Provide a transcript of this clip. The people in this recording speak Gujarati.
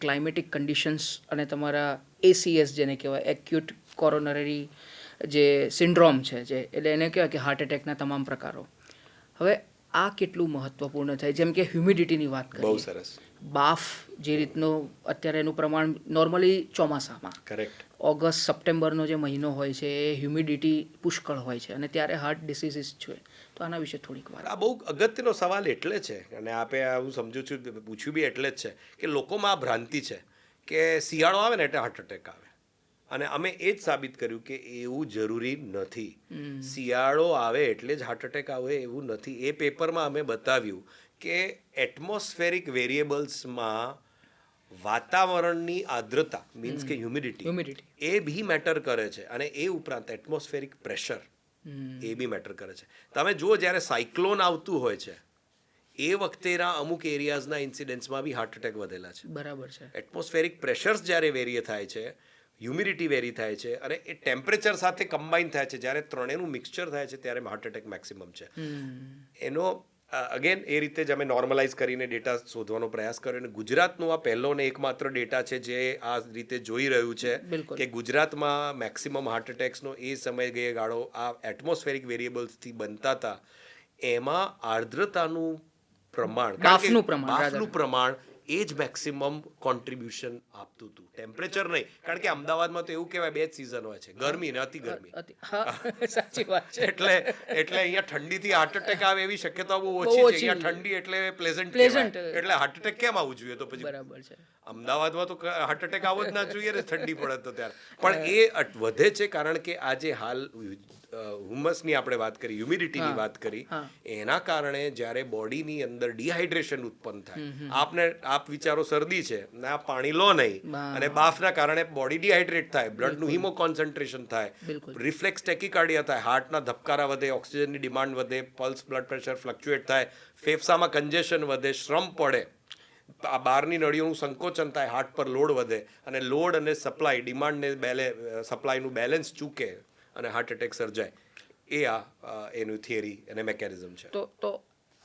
ક્લાઇમેટિક કન્ડિશન્સ અને તમારા એસીએસ જેને કહેવાય એક્યુટ કોરોનરી જે સિન્ડ્રોમ છે જે, એટલે એને કહેવાય કે હાર્ટ એટેકના તમામ પ્રકારો. હવે આ કેટલું મહત્વપૂર્ણ થાય? જેમ કે હ્યુમિડિટીની વાત બહુ સરસ. બાફ જે રીતનું અત્યારે એનું પ્રમાણ નોર્મલી ચોમાસામાં. કરેક્ટ ઓગસ્ટ સપ્ટેમ્બરનો જે મહિનો હોય છે એ હ્યુમિડિટી પુષ્કળ હોય છે અને ત્યારે હાર્ટ ડિસીઝીસ છે. તો આના વિશે થોડીક વાત. આ બહુ અગત્યનો સવાલ એટલે છે અને આપે હું સમજુ છું પૂછ્યું બી એટલે જ છે કે લોકોમાં આ ભ્રાંતિ છે કે શિયાળો આવે ને એટલે હાર્ટ એટેક આવે. અને અમે એ જ સાબિત કર્યું કે એવું જરૂરી નથી. શિયાળો આવે એટલે જ હાર્ટ એટેક આવે એવું નથી. એ પેપરમાં અમે બતાવ્યું કે એટમોસ્ફેરિક વેરિયેબલ્સમાં વાતાવરણની આર્દ્રતા મીન્સ કે હ્યુમિડિટી હ્યુમિડિટી એ બી મેટર કરે છે. અને એ ઉપરાંત એટમોસ્ફેરિક પ્રેશર એ બી મેટર કરે છે. તમે જુઓ જ્યારે સાયક્લોન આવતું હોય છે એ વખતેના અમુક એરિયાઝના ઇન્સિડન્ટ્સમાં બી હાર્ટ એટેક વધેલા છે. બરાબર છે. એટમોસ્ફેરિક પ્રેશર્સ જ્યારે વેરી થાય છે હ્યુમિડિટી વેરી થાય છે અને એ ટેમ્પરેચર સાથે કમ્બાઈન થાય છે. જ્યારે ત્રણેયનું મિક્સચર થાય છે ત્યારે હાર્ટ એટેક મેક્સિમમ છે. એનો અગેન એ રીતે જ અમે નોર્મલાઇઝ કરીને ડેટા શોધવાનો પ્રયાસ કર્યો અને ગુજરાતનો આ પહેલો ને એકમાત્ર ડેટા છે જે આ રીતે જોઈ રહ્યું છે કે ગુજરાતમાં મેક્સિમમ હાર્ટ એટેક્સનો એ સમય ગાળો આ એટમોસ્ફેરિક વેરિયેબલ્સથી બનતા હતા એમાં આર્દ્રતાનું પ્રમાણ બાફનું પ્રમાણ એ જ મેક્સિમમ કોન્ટ્રીબ્યુશન આપતું હતું ટેમ્પરેચર નહીં. કારણ કે અમદાવાદમાં તો એવું કહેવાય બે જ સિઝન હોય છે. ગરમી ને અતિ ગરમી. સાચી વાત છે. એટલે એટલે અહીંયા ઠંડીથી હાર્ટ એટેક આવે એવી શક્યતા બહુ ઓછી છે. અહીંયા ઠંડી એટલે પ્લેઝન્ટ પ્લેઝન્ટ એટલે હાર્ટ એટેક કેમ આવવું જોઈએ તો પછી? બરાબર છે. અમદાવાદમાં તો હાર્ટ એટેક આવવો જ ના જોઈએ ને ઠંડી પડે તો ત્યારે. પણ એ વધે છે કારણ કે આજે હાલ હુમસની આપણે વાત કરી હ્યુમિડિટીની વાત કરી એના કારણે જ્યારે બોડીની અંદર ડિહાઇડ્રેશન ઉત્પન્ન થાય. આપને આપ વિચારો શરદી છે ને આપ પાણી લો નહીં અને બાફના કારણે બોડી ડિહાઇડ્રેટ થાય બ્લડનું હિમો કોન્સન્ટ્રેશન થાય. રિફ્લેક્સ ટેકિકાર્ડિયા થાય હાર્ટના ધબકારા વધે ઓક્સિજનની ડિમાન્ડ વધે પલ્સ બ્લડ પ્રેશર ફ્લક્ચ્યુએટ થાય ફેફસામાં કન્જેશન વધે શ્રમ પડે આ બહારની નળીઓનું સંકોચન થાય હાર્ટ પર લોડ વધે અને લોડ અને સપ્લાય ડિમાન્ડને બેલે સપ્લાયનું બેલેન્સ ચૂકે. અને હાર્ટ એટેક સર્જાય. એ આ એનું થિયરી અને મેકેનિઝમ છે. તો તો